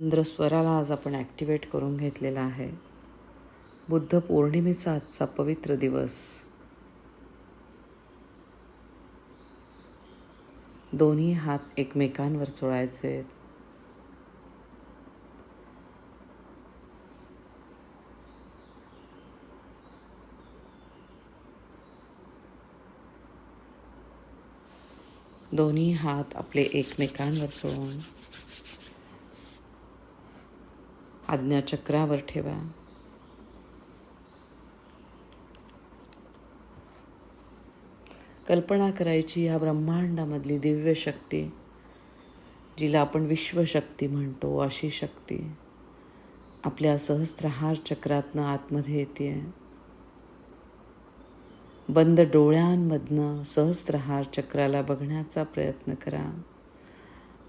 इंद्रस्वराला आज आपण ॲक्टिवेट करून घेतलेला आहे. बुद्ध पौर्णिमेचा आजचा पवित्र दिवस. दोन्ही हात एकमेकांवर चोळायचे. दोन्ही हात आपले एकमेकांवर चोळून आज्ञाचक्रावर ठेवा. कल्पना करायची या ब्रह्मांडामधली दिव्य शक्ती जिला आपण विश्वशक्ती म्हणतो अशी शक्ती आपल्या सहस्त्रहार चक्रातनं आतमध्ये येते बंद डोळ्यांमधनं सहस्त्रहार चक्राला बघण्याचा प्रयत्न करा.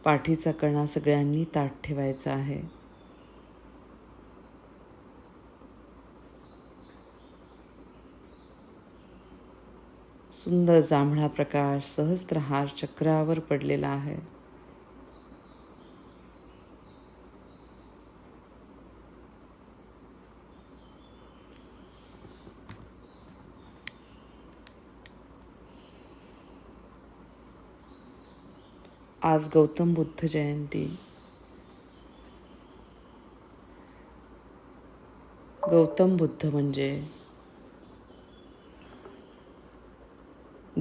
पाठीचा कणा सगळ्यांनी ताट ठेवायचा आहे. सुंदर जांभळा प्रकाश सहस्त्रहार चक्रावर पडलेला आहे. आज गौतम बुद्ध जयंती. गौतम बुद्ध म्हणजे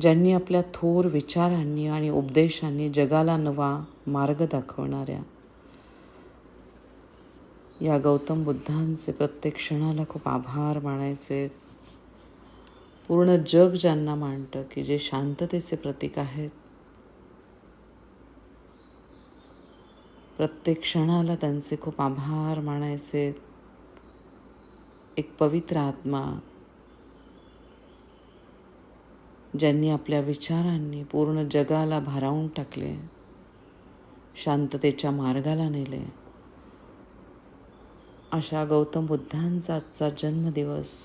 ज्यांनी आपल्या थोर विचारांनी आणि उपदेशांनी जगाला नवा मार्ग दाखवणाऱ्या. या गौतम बुद्धांचे प्रत्येक क्षणाला खूप आभार मानायचे. पूर्ण जग ज्यांना मानतं की जे शांततेचे प्रतीक आहेत. प्रत्येक क्षणाला त्यांचे खूप आभार मानायचे. एक पवित्र आत्मा ज्यांनी आपल्या विचारांनी पूर्ण जगाला भारावून टाकले शांततेच्या मार्गाला नेले. अशा गौतम बुद्धांचा आजचा जन्मदिवस.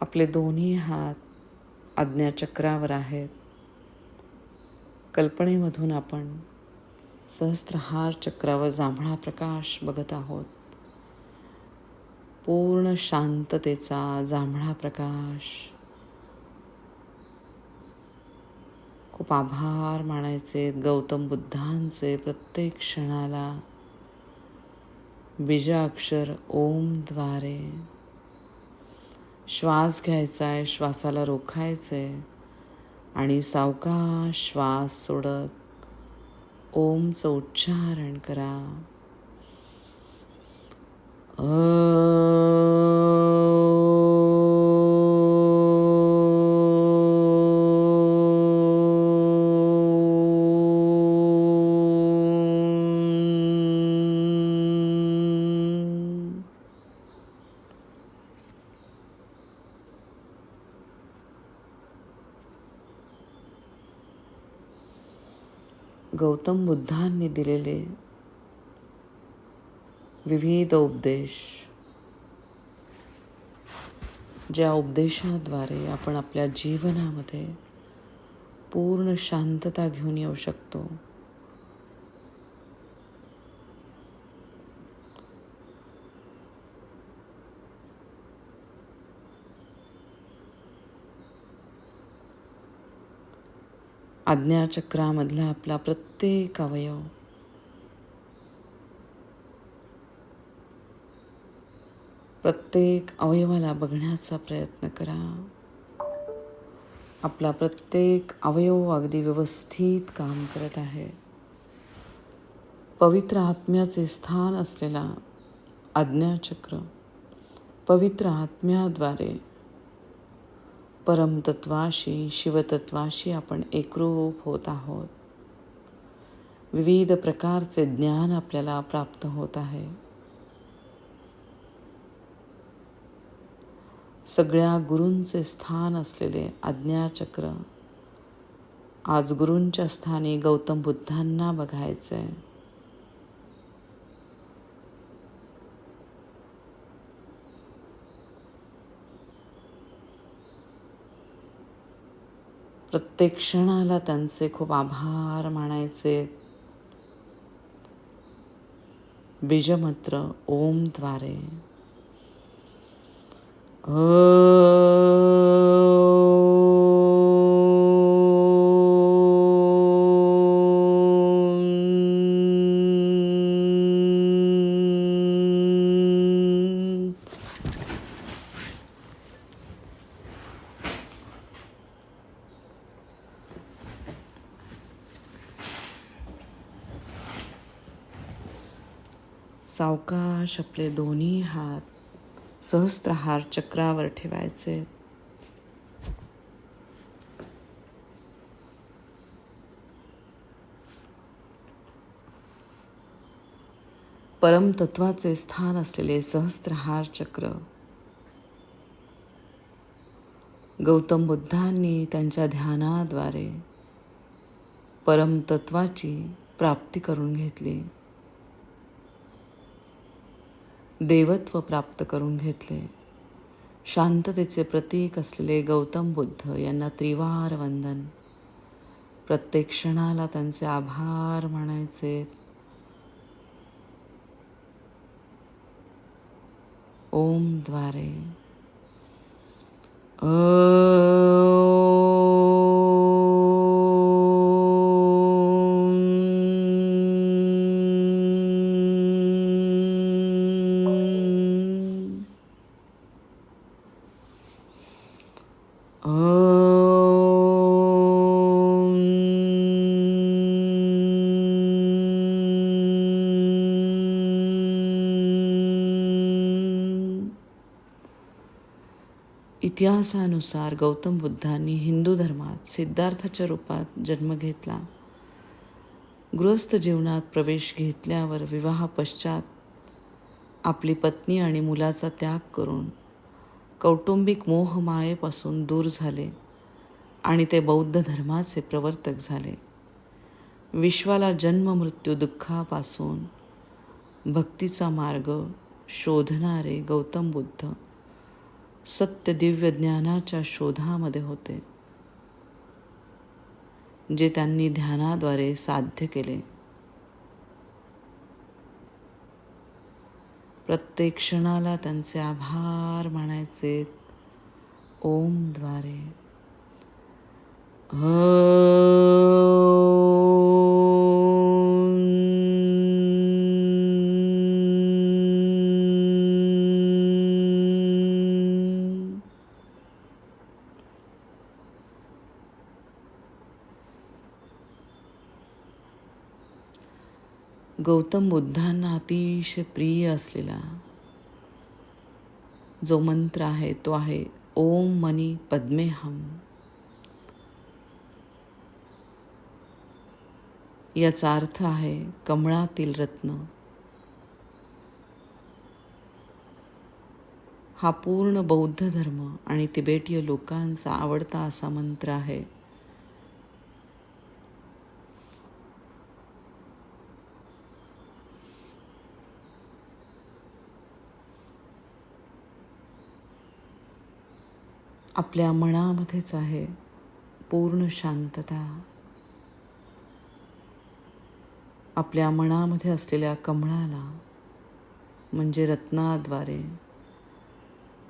आपले दोन्ही हात आज्ञाचक्रावर आहेत. कल्पनेमधून आपण सहस्त्रहार चक्रावर जांभळा प्रकाश बघत आहोत. पूर्ण शांततेचा जांभळा प्रकाश. खूप आभार मानायचे गौतम बुद्धांचे प्रत्येक क्षणाला. बीजाक्षर ओमद्वारे श्वास घ्यायचा आहे श्वासाला रोखायचं आहे आणि सावकाश श्वास सोडत ओमचं उच्चारण करा. गौतम बुद्धांनी दिलेले विविध उपदेश. ज्या उपदेशाद्वारे आपण आपल्या जीवनामध्ये पूर्ण शांतता घेऊन येऊ शकतो. आज्ञाचक्रामधला आपला प्रत्येक अवयव प्रत्येक अवयवाला बघण्याचा प्रयत्न करा. आपला प्रत्येक अवयव अगदी व्यवस्थित काम करत आहे. पवित्र आत्म्याचे स्थान असलेला आज्ञाचक्र पवित्र आत्म्याद्वारे परमतत्वाशी शिवतत्वाशी आपण एकरूप होत आहोत. विविध प्रकारचे ज्ञान आपल्याला प्राप्त होत आहे. सगळ्या गुरूंचे स्थान असलेले आज्ञाचक्र. आज गुरूंच्या स्थानी गौतम बुद्धांना बघायचं आहे प्रत्येक क्षणाला त्यांचे खूप आभार मानायचे. बीजमत्र ओमद्वारे द्वारे. सावकाश आपले दोन्ही हात सहस्त्रहार चक्रावर ठेवायचे. परमतत्वाचे स्थान असलेले सहस्त्रहार चक्र. गौतम बुद्धांनी त्यांच्या ध्यानाद्वारे परमतत्वाची प्राप्ती करून घेतली. देवत्व प्राप्त करून घेतले. शांततेचे प्रतीक असलेले गौतम बुद्ध यांना त्रिवार वंदन. प्रत्येक क्षणाला त्यांचे आभार मानायचे. ओमद्वारे ओ इतिहासानुसार गौतम बुद्धांनी हिंदू धर्मात सिद्धार्थाच्या रूपात जन्म घेतला. गृहस्थ जीवनात प्रवेश घेतल्यावर विवाहापश्चात आपली पत्नी आणि मुलाचा त्याग करून कौटुंबिक मोहमायेपासून दूर झाले आणि ते बौद्ध धर्माचे प्रवर्तक झाले. विश्वाला जन्म मृत्यू दुःखापासून भक्तीचा मार्ग शोधणारे गौतम बुद्ध सत्य दिव्य ज्ञानाच्या शोधामध्ये होते जे त्यांनी ध्यानाद्वारे साध्य केले. प्रत्येक क्षणाला त्यांचे आभार मानायचे ओमद्वारे. हो. गौतम बुद्धांना अतिशय प्रिय असलेला जो मंत्र आहे तो आहे ओम मनी पद्मे हम याचा अर्थ आहे कमळातील रत्न. हा पूर्ण बौद्ध धर्म आणि तिबेटीय लोकांचा आवडता असा मंत्र आहे आपल्या मनामध्येच आहे पूर्ण शांतता. आपल्या मनामध्ये असलेल्या कमळाला म्हणजे रत्नाद्वारे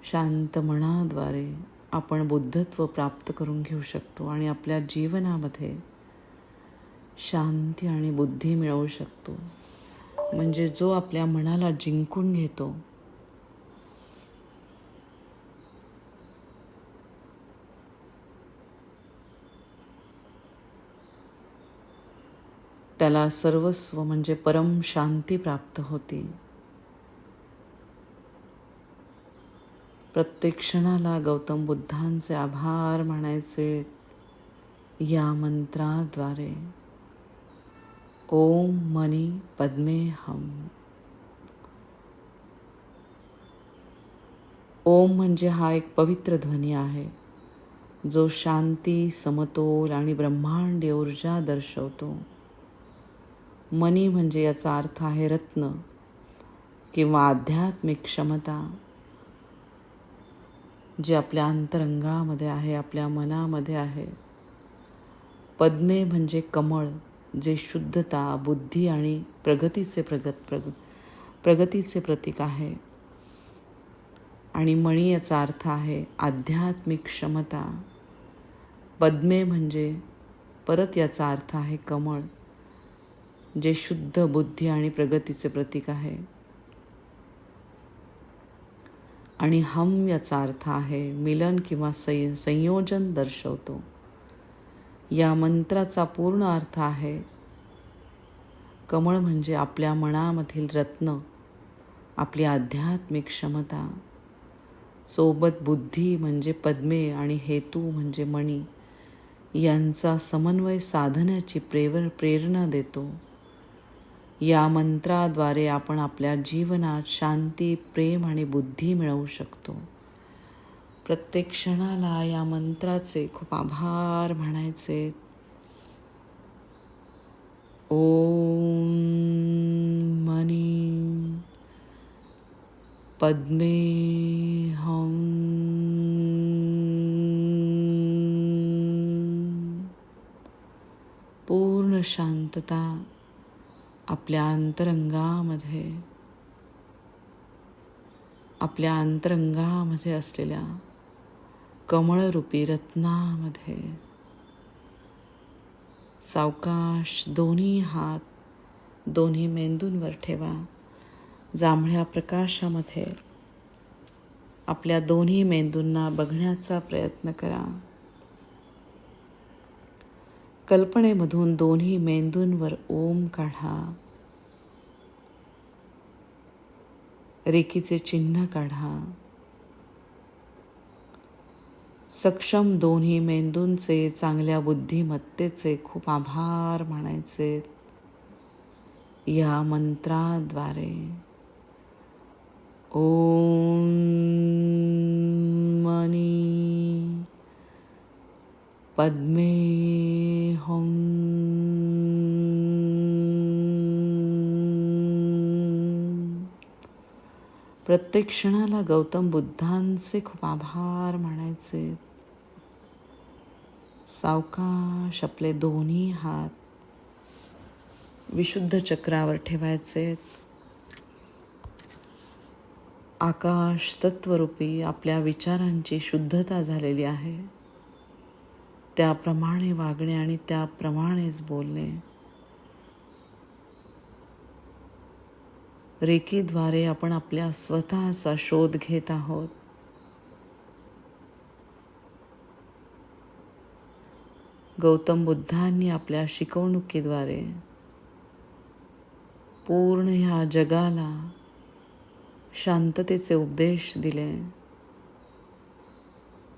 शांत मनाद्वारे आपण बुद्धत्व प्राप्त करून घेऊ शकतो आणि आपल्या जीवनामध्ये शांती आणि बुद्धी मिळवू शकतो. म्हणजे जो आपल्या मनाला जिंकून घेतो त्याला सर्वस्व म्हणजे परम शांती प्राप्त होती. प्रत्येक क्षणाला गौतम बुद्धांचे आभार म्हणायचे या मंत्राद्वारे. ओम मनी पद्मे हम. ओम म्हणजे हा एक पवित्र ध्वनी आहे जो शांती समतोल आणि ब्रह्मांड ऊर्जा दर्शवतो. मनी म्हणजे याचा अर्थ आहे रत्न किंवा आध्यात्मिक क्षमता जे आपल्या अंतरंगामध्ये आहे आपल्या मनामध्ये आहे. पद्मे म्हणजे कमळ जे शुद्धता बुद्धी आणि प्रगतीचे प्रगत प्रग प्रगतीचे प्रतीक आहे. आणि मणी याचा अर्थ आहे आध्यात्मिक क्षमता. पद्मे म्हणजे परत याचा अर्थ आहे कमळ. जे शुद्ध बुद्धी आणि प्रगतीचे प्रतीक आहे. आणि हम याचा अर्थ आहे मिलन किंवा सय संयोजन दर्शवतो. या मंत्राचा पूर्ण अर्थ आहे कमळ म्हणजे आपल्या मनामधील रत्न आपली आध्यात्मिक क्षमता. सोबत बुद्धी म्हणजे पद्मे आणि हेतू म्हणजे मणी. यांचा समन्वय साधण्याची प्रेर प्रेरणा देतो. या मंत्राद्वारे आपण आपल्या जीवनात शांती प्रेम आणि बुद्धी मिळवू शकतो. प्रत्येक क्षणाला या मंत्राचे खूप आभार म्हणायचे. ओम मनी पद्मे हम पूर्ण शांतता. आपल्या अंतरंगामध्ये आपल्या अंतरंगामध्ये असलेल्या कमळरूपी रत्नामध्ये सावकाश दोन्ही हात दोन्ही मेंदूंवर ठेवा जांभळ्या प्रकाशामध्ये. आपल्या दोन्ही मेंदूंना बघण्याचा प्रयत्न करा. कल्पनेमधून दोन्ही मेंदूंवर ओम काढा. रेखीचे चिन्ह काढा. सक्षम दोन्ही मेंदूंचे चांगल्या बुद्धिमत्तेचे खूप आभार मानायचे. या मंत्राद्वारे. ओम मनी. पद्मे प्रत्येक क्षणाला गौतम बुद्धांचे खूप आभार मानायचे. सावकाश आपले दोन्ही हात विशुद्ध चक्रावर ठेवायचे. आकाश तत्वरूपी आपल्या विचारांची शुद्धता झालेली आहे. त्याप्रमाणे वागणे आणि त्याप्रमाणेच बोलणे. रेकीद्वारे आपण आपल्या स्वतःचा शोध घेत आहोत. गौतम बुद्धांनी आपल्या शिकवणुकीद्वारे पूर्ण ह्या जगाला शांततेचे उपदेश दिले.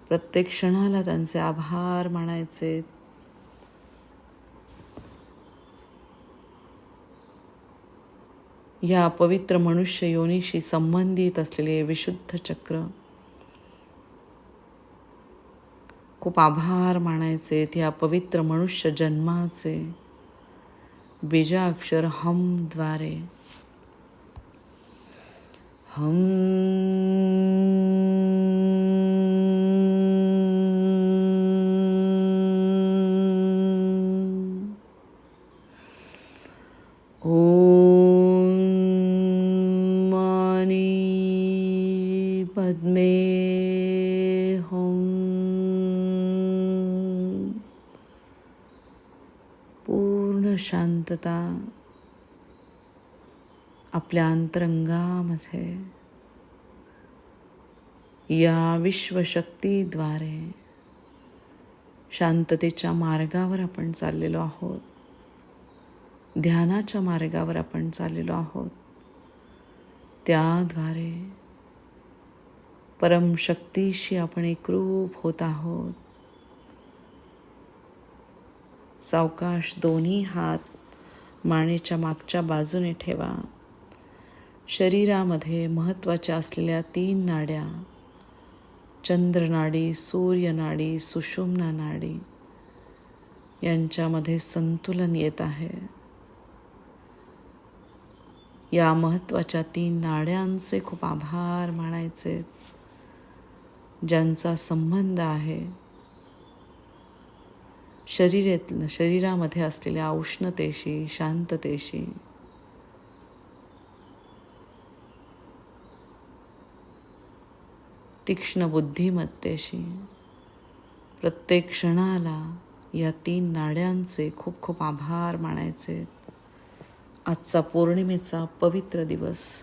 प्रत्येक क्षणाला त्यांचे आभार मानायचे ह्या पवित्र मनुष्य योनीशी संबंधित असलेले विशुद्ध चक्र. खूप आभार मानायचे ह्या पवित्र मनुष्य जन्माचे. बीजाक्षर हमद्वारे हम शांतता आपल्या अंतरंगामध्ये या विश्वशक्तीद्वारे शांततेच्या मार्गावर आपण चाललेलो आहोत ध्यानाच्या मार्गावर आपण चाललेलो आहोत त्याद्वारे परमशक्तीशी आपण एकरूप होत आहोत. सावकाश दोन्ही हात मानेच्या मागच्या बाजूने ठेवा. शरीरामध्ये महत्त्वाच्या असलेल्या तीन नाड्या चंद्रनाडी सूर्यनाडी सुषुम्ना नाडी यांच्यामध्ये संतुलन येत आहे. या महत्त्वाच्या तीन नाड्यांचे खूप आभार मानायचे ज्यांचा संबंध आहे. शरीरातलं शरीरामध्ये असलेल्या उष्णतेशी शांततेशी. तीक्ष्ण बुद्धिमत्तेशी. प्रत्येक क्षणाला या तीन नाड्यांचे खूप खूप आभार मानायचे. आजचा पौर्णिमेचा पवित्र दिवस.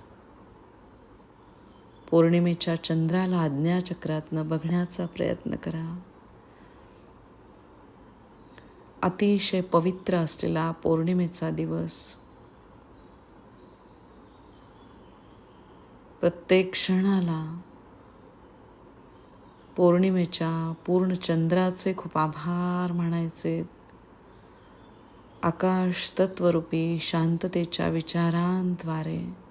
पौर्णिमेच्या चंद्राला आज्ञाचक्रातनं बघण्याचा प्रयत्न करा. अतिशय पवित्र असलेला पौर्णिमेचा दिवस. प्रत्येक क्षणाला पौर्णिमेच्या पूर्ण चंद्राचे खूप आभार म्हणायचे आकाश तत्वरूपी शांततेच्या विचारांद्वारे.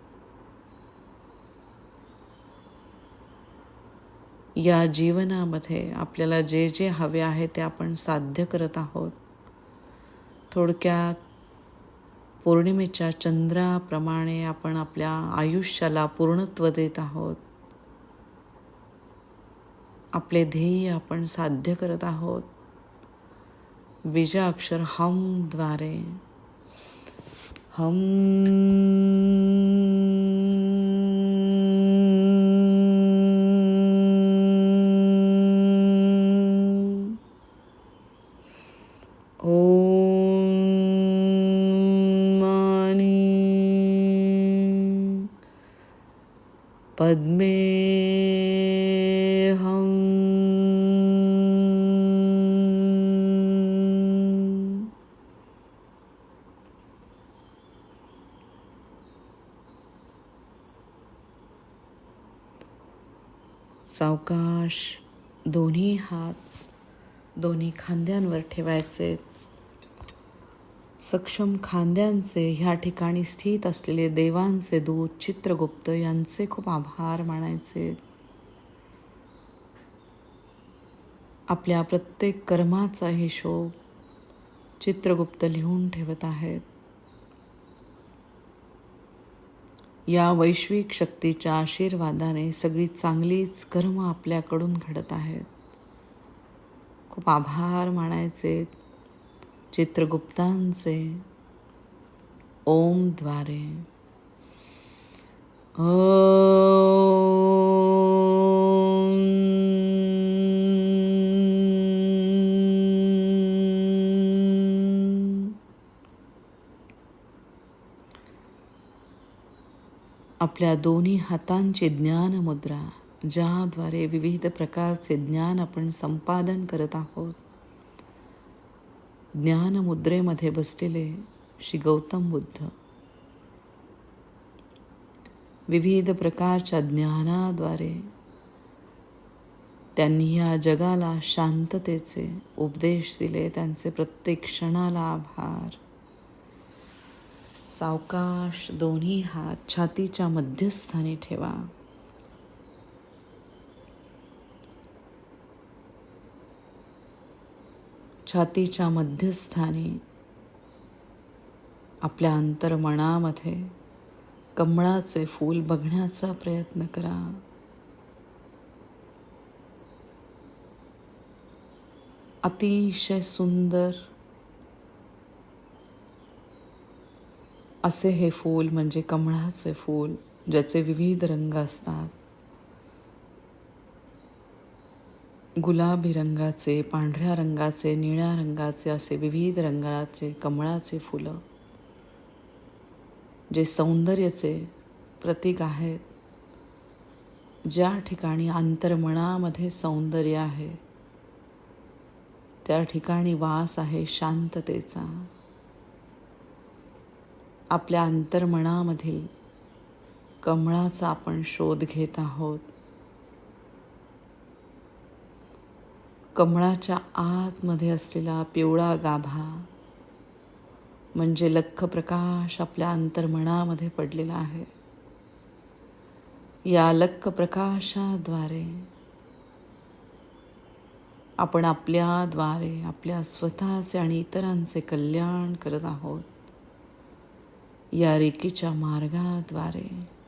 या जीवनामध्ये आपल्याला जे जे हवे आहे ते आपण साध्य करत आहोत. थोडक्यात पौर्णिमेच्या चंद्राप्रमाणे आपण आपल्या आयुष्याला पूर्णत्व देत आहोत. आपले ध्येय आपण साध्य करत आहोत. बीजाक्षर हमद्वारे हम दोन्ही हात दोन्ही खांद्यांवर ठेवायचे. सक्षम खांद्यांचे ह्या ठिकाणी स्थित असलेले देवांचे दूत चित्रगुप्त यांचे खूप आभार मानायचे. आपल्या प्रत्येक कर्माचा हिशोब चित्रगुप्त लिहून ठेवत आहेत. या वैश्विक शक्तीच्या आशीर्वादाने सगळी चांगलीच कर्म आपल्याकडून घडत आहेत. खूप आभार मानायचे चित्रगुप्तांचे. ओमद्वारे ओ आपल्या दोन्ही हातांची ज्ञान मुद्रा ज्याद्वारे विविध प्रकारचे ज्ञान आपण संपादन करत आहोत. ज्ञानमुद्रेमध्ये बसलेले श्री गौतम बुद्ध. विविध प्रकारच्या ज्ञानाद्वारे त्यांनी या जगाला शांततेचे उपदेश दिले त्यांचे प्रत्येक क्षणाला आभार. सावकाश दोन्ही हात छातीच्या मध्यस्थानी ठेवा. छातीच्या मध्यस्थानी आपल्या अंतर्मनामध्ये कमळाचे फूल बघण्याचा प्रयत्न करा. अतिशय सुंदर असे हे फूल म्हणजे कमळाचे फूल ज्याचे विविध रंग असतात. गुलाबी रंगाचे पांढऱ्या रंगाचे निळ्या रंगाचे असे विविध रंगाचे कमळाचे फुलं जे सौंदर्याचे प्रतीक आहेत. ज्या ठिकाणी अंतर्मनामध्ये सौंदर्य आहे त्या ठिकाणी वास आहे शांततेचा. आपल्या अंतर्मनामधील कमळाचा आपण शोध घेत आहोत. कमळाच्या आतमध्ये असलेला पिवळा गाभा म्हणजे लख प्रकाश आपल्या अंतर्मनामध्ये पडलेला आहे. या लख प्रकाशाद्वारे आपण आपल्याद्वारे आपल्या स्वतःचे आणि इतरांचे कल्याण करत आहोत. या रेकीच्या मार्गाद्वारे.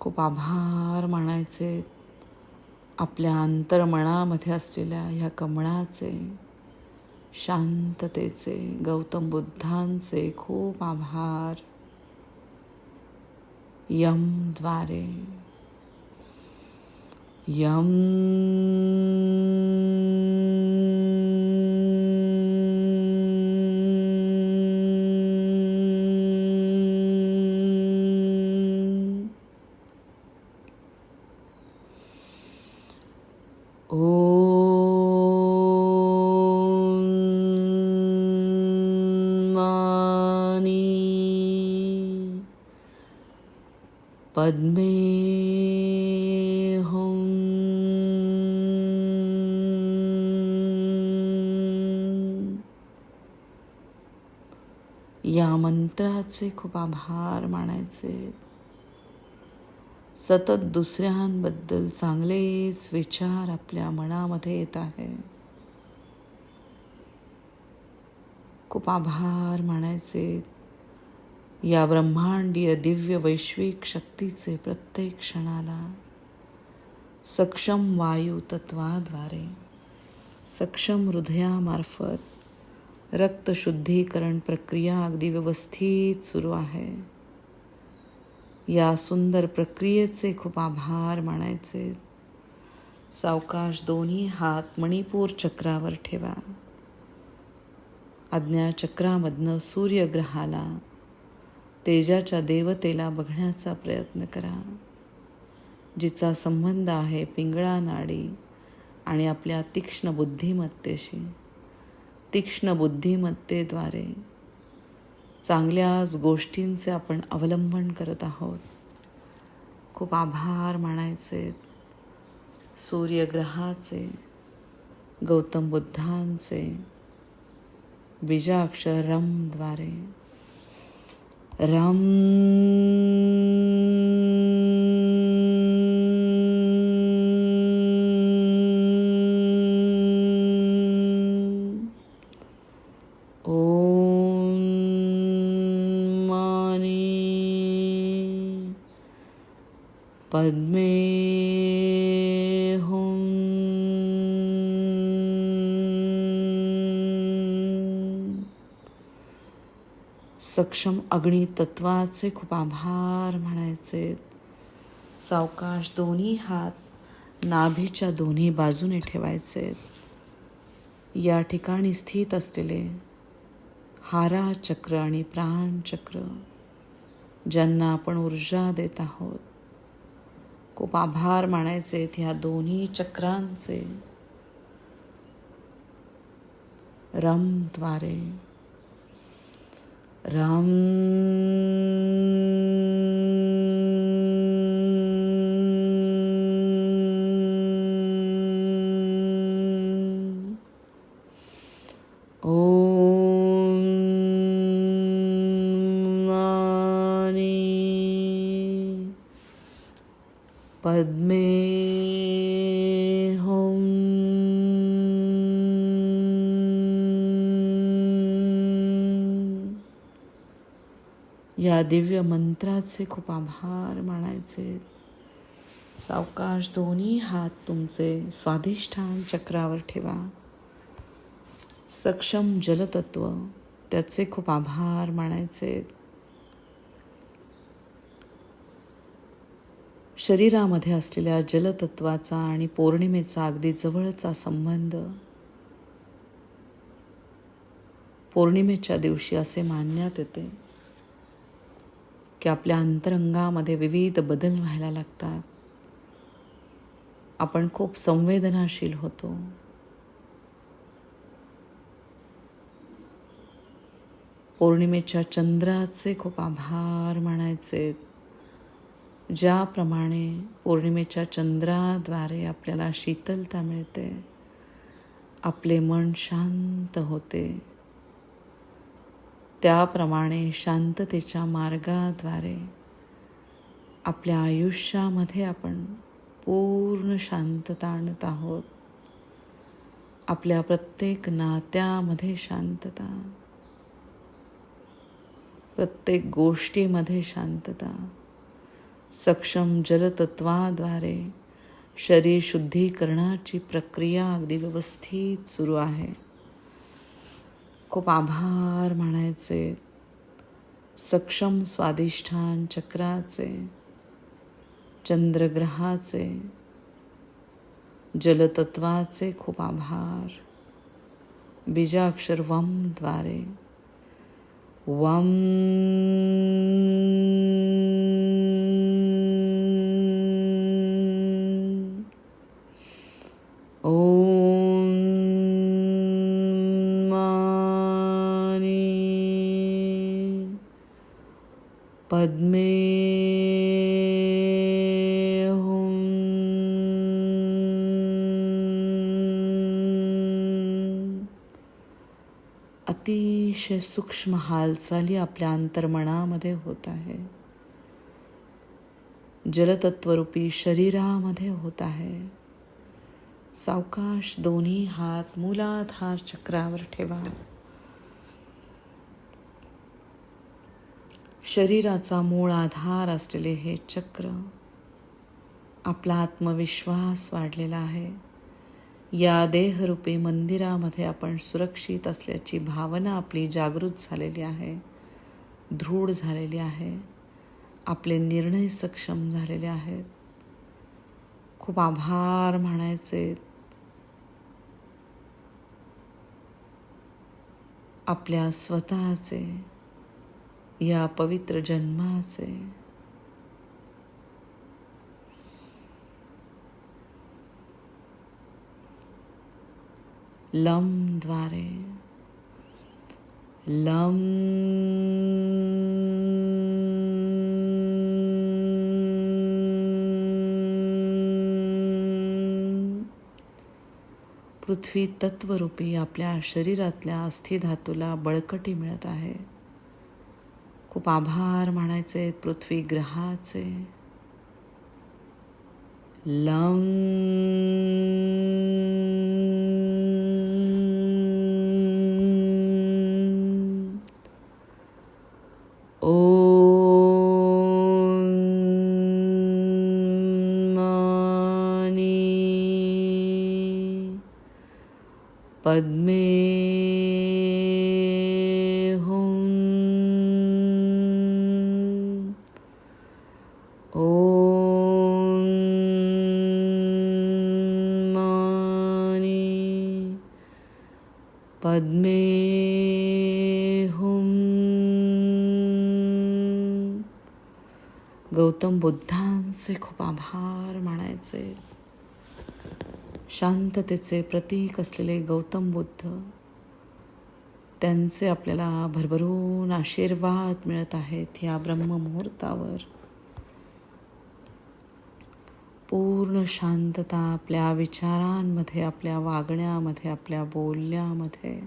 खूप आभार मानायचे आपल्या अंतर्मनामध्ये असलेल्या ह्या कमळाचे शांततेचे गौतम बुद्धांचे खूप आभार. यमद्वारे यम मानी पद्मे मंत्राचे खूप आभार मानायचे. सतत दुसऱ्यांबद्दल चांगलेच विचार आपल्या मनामध्ये येत आहे. खूप आभार मानायचे. या ब्रह्मांडीय दिव्य वैश्विक शक्तीचे प्रत्येक क्षणाला सक्षम वायू तत्वाद्वारे सक्षम हृदयामार्फत रक्तशुद्धीकरण प्रक्रिया अगदी व्यवस्थित सुरू आहे. या सुंदर प्रक्रियेचे खूप आभार मानायचे. सावकाश दोन्ही हात मणिपूर चक्रावर ठेवा. आज्ञाचक्रामधनं सूर्यग्रहाला तेजाच्या देवतेला बघण्याचा प्रयत्न करा जिचा संबंध आहे पिंगळा नाडी आणि आपल्या तीक्ष्ण बुद्धिमत्तेशी. तीक्ष्ण बुद्धिमत्तेद्वारे चांगल्याच गोष्टींचे आपण अवलंबन करत आहोत. खूप आभार मानायचे सूर्यग्रहाचे गौतम बुद्धांचे बीजाक्षर रमद्वारे रम पद्मे हुं। सक्षम अग्नी तत्वाचे खूप आभार म्हणायचे. सावकाश दोन्ही हात नाभीच्या दोन्ही बाजूने ठेवायचे. या ठिकाणी स्थित असलेले हारा चक्र आणि प्राण चक्र ज्यांना आपण ऊर्जा देत आहोत खूप आभार मानायचे ह्या दोन्ही चक्रांचे. रमद्वारे. रम पद्मे हों या दिव्य मंत्राचे खूप आभार मानायचे. सावकाश दोन्ही हात तुमचे स्वाधिष्ठान चक्रावर ठेवा. सक्षम जलतत्व त्याचे खूप आभार मानायचे. शरीरामध्ये असलेल्या जलतत्वाचा आणि पौर्णिमेचा अगदी जवळचा संबंध पौर्णिमेच्या दिवशी असे मानण्यात येते की आपल्या अंतरंगामध्ये विविध बदल व्हायला लागतात. आपण खूप संवेदनाशील होतो. पौर्णिमेच्या चंद्राचे खूप आभार मानायचे. ज्याप्रमाणे पौर्णिमेच्या चंद्राद्वारे आपल्याला शीतलता मिळते आपले मन शांत होते. त्याप्रमाणे शांततेच्या मार्गाद्वारे आपल्या आयुष्यामध्ये आपण पूर्ण शांतता आणत आहोत. आपल्या प्रत्येक नात्यामध्ये शांतता. प्रत्येक गोष्टीमध्ये शांतता. सक्षम जलतत्वाद्वारे शरीर शुद्धीकरणाची प्रक्रिया अगदी व्यवस्थित सुरू आहे. खूप आभार म्हणायचे सक्षम स्वादिष्ठान चक्राचे, चंद्रग्रहाचे, जलतत्वाचे खूप आभार. बीजाक्षर वमद्वारे वम अतिशय सूक्ष्म हालचाली आपल्या अंतर्मनामध्ये होत आहे. जलतत्वरूपी शरीरामध्ये होत आहे. सावकाश दोन्ही हात मूलाधार चक्रावर ठेवा. शरीराचा मूळ आधार असलेले हे चक्र आपला आत्मविश्वास वाढलेला आहे. या देहरूपी मंदिरामध्ये आपण सुरक्षित असल्याची भावना आपली जागृत झालेली आहे दृढ झालेली आहे आपले निर्णय सक्षम झालेले आहेत. खूप आभार म्हणायचे. आपल्या स्वतःचे या पवित्र जन्माचे लमद्वारे लम पृथ्वी तत्वरूपी आपल्या शरीरातल्या अस्थिधातूला बळकटी मिळत आहे. खूप आभार म्हणायचे पृथ्वी ग्रहाचे. लम गौतम बुद्धांचे खूप आभार मानायचे. शांततेचे प्रतीक असलेले गौतम बुद्ध त्यांचे आपल्याला भरभरून आशीर्वाद मिळत आहेत या ब्रह्ममुहूर्तावर. पूर्ण शांतता आपल्या विचारांमध्ये आपल्या वागण्यामध्ये आपल्या बोलण्यामध्ये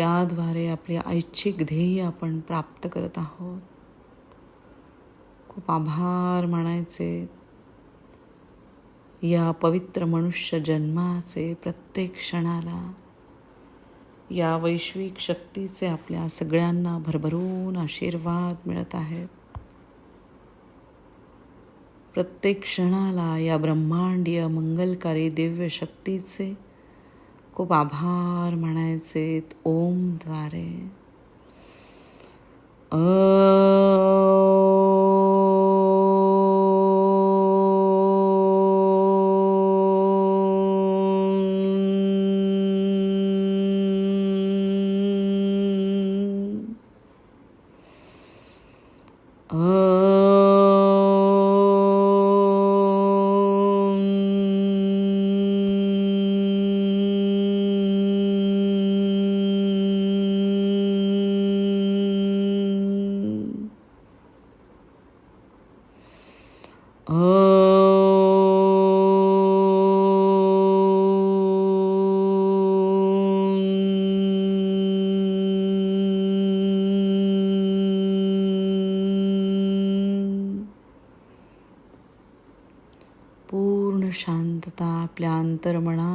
त्याद्वारे आपले ऐच्छिक ध्येय आपण प्राप्त करत आहोत. खूप आभार मानायचे. या पवित्र मनुष्य जन्माचे प्रत्येक क्षणाला या वैश्विक शक्तीचे आपल्या सगळ्यांना भरभरून आशीर्वाद मिळत आहेत. प्रत्येक क्षणाला या ब्रह्मांडीय मंगलकारी दिव्य शक्तीचे खूप आभार म्हणायचे ओमद्वारे अ पूर्ण म्हणा